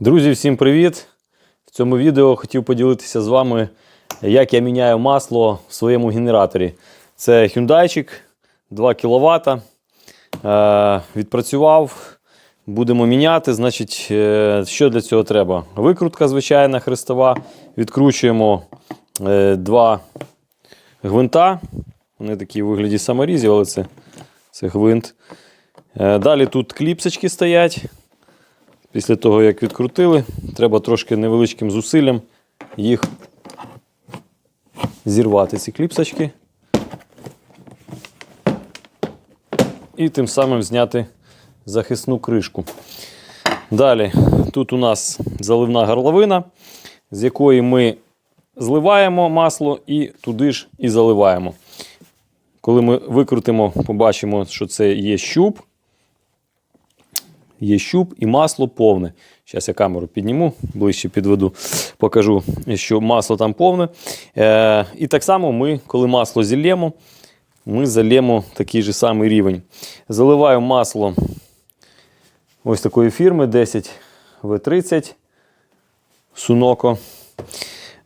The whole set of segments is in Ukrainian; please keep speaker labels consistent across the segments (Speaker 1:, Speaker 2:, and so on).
Speaker 1: Друзі, всім привіт! В цьому відео хотів поділитися з вами, як я міняю масло в своєму генераторі. Це Hyundai 2 кВт. Е, відпрацював. Будемо міняти. Значить, е, що для цього треба? Викрутка звичайна хрестова. Відкручуємо е, два гвинта. Вони такі в вигляді саморізів, але це, це гвинт. Далі тут кліпсочки стоять. Після того, як відкрутили, треба трошки невеличким зусиллям їх зірвати, ці кліпсочки. І тим самим зняти захисну кришку. Далі, тут у нас заливна горловина, з якої ми зливаємо масло і туди ж і заливаємо. Коли ми викрутимо, побачимо, що це є щуп є щуп і масло повне. Зараз я камеру підніму, ближче підведу, покажу, що масло там повне. Е, І так само ми, коли масло зілємо, ми залємо такий же самий рівень. Заливаю масло ось такої фірми 10 В30 Суноко.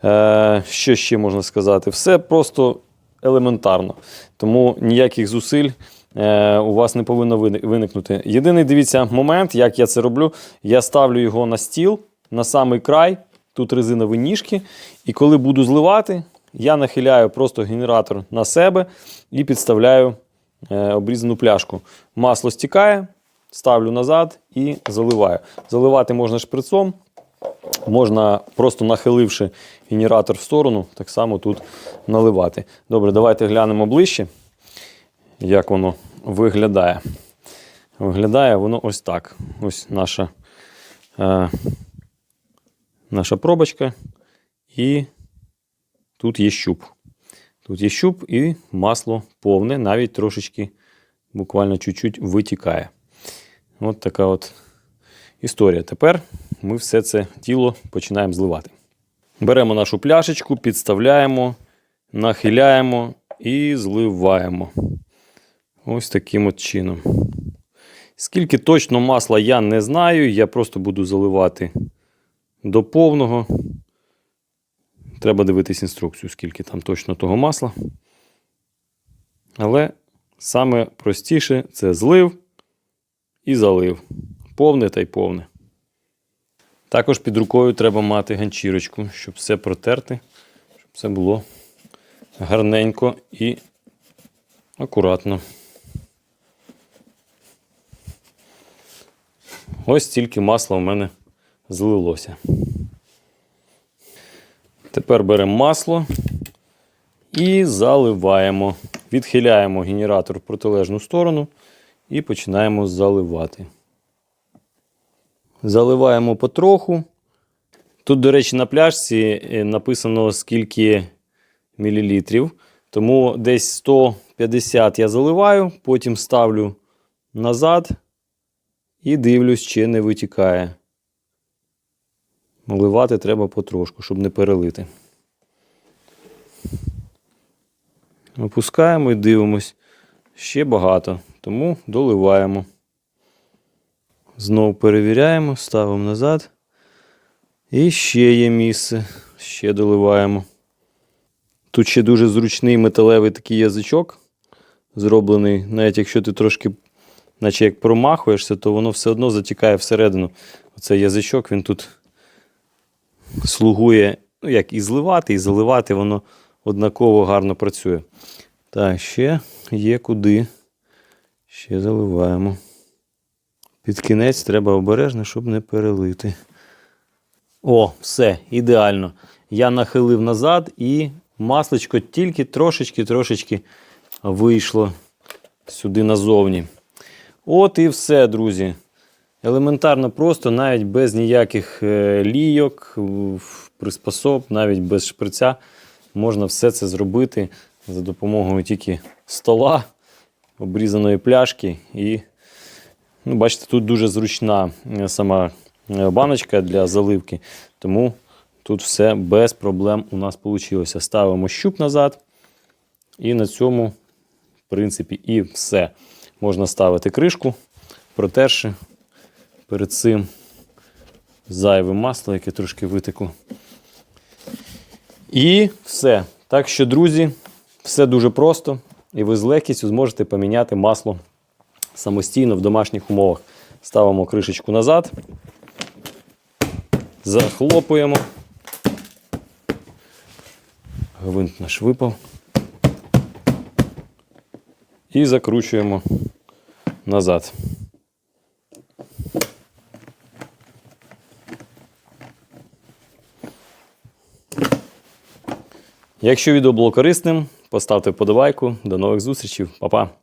Speaker 1: Е, Що ще можна сказати? Все просто елементарно. Тому ніяких зусиль у вас не повинно виникнути. Єдиний дивіться момент, як я це роблю. Я ставлю його на стіл, на самий край, тут резинові ніжки. І коли буду зливати, я нахиляю просто генератор на себе і підставляю е, обрізану пляшку. Масло стікає, ставлю назад і заливаю. Заливати можна шприцом, можна просто нахиливши генератор в сторону, так само тут наливати. Добре, давайте глянемо ближче, як воно виглядає. Виглядає воно ось так. Ось наша, е, наша пробочка. І тут є щуп. Тут є щуп і масло повне, навіть трошечки, буквально чуть-чуть витікає. От така от історія. Тепер ми все це тіло починаємо зливати. Беремо нашу пляшечку, підставляємо, нахиляємо і зливаємо. Ось таким от чином. Скільки точно масла я не знаю, я просто буду заливати до повного. Треба дивитись інструкцію, скільки там точно того масла. Але саме простіше це злив і залив. Повне та й повне. Також під рукою треба мати ганчірочку, щоб все протерти, щоб все було гарненько і акуратно. Ось стільки масла у мене злилося. Тепер беремо масло і заливаємо. Відхиляємо генератор в протилежну сторону і починаємо заливати. Заливаємо потроху. Тут, до речі, на пляшці е, написано скільки мілілітрів. Тому десь 150 я заливаю, потім ставлю назад і дивлюсь, чи не витікає. Наливати треба потрошку, щоб не перелити. Опускаємо і дивимось. Ще багато, тому доливаємо. Знову перевіряємо, ставимо назад. І ще є місце. Ще доливаємо. Тут ще дуже зручний металевий такий язичок зроблений. Навіть якщо ти трошки, наче як промахуєшся, то воно все одно затікає всередину. Оцей язичок, він тут слугує, ну, як і зливати, і заливати, воно однаково гарно працює. Так, ще є куди. Ще заливаємо. Під кінець треба обережно, щоб не перелити. О, все, ідеально. Я нахилив назад і масличко тільки трошечки-трошечки вийшло сюди назовні. От і все, друзі. Елементарно просто, навіть без ніяких е, лійок, приспособ, навіть без шприця, можна все це зробити за допомогою тільки стола, обрізаної пляшки і Ну, бачите, тут дуже зручна е, сама е, баночка для заливки, тому тут все без проблем у нас вийшло. Ставимо щуп назад, і на цьому, в принципі, і все. Можна ставити кришку, протерши перед цим зайве масло, яке трошки витекло. І все. Так що, друзі, все дуже просто, і ви з легкістю зможете поміняти масло самостійно в домашніх умовах. Ставимо кришечку назад, захлопуємо. Гвинт наш випав. І закручуємо назад. Якщо відео було корисним, поставте вподобайку. До нових зустрічей. Па-па!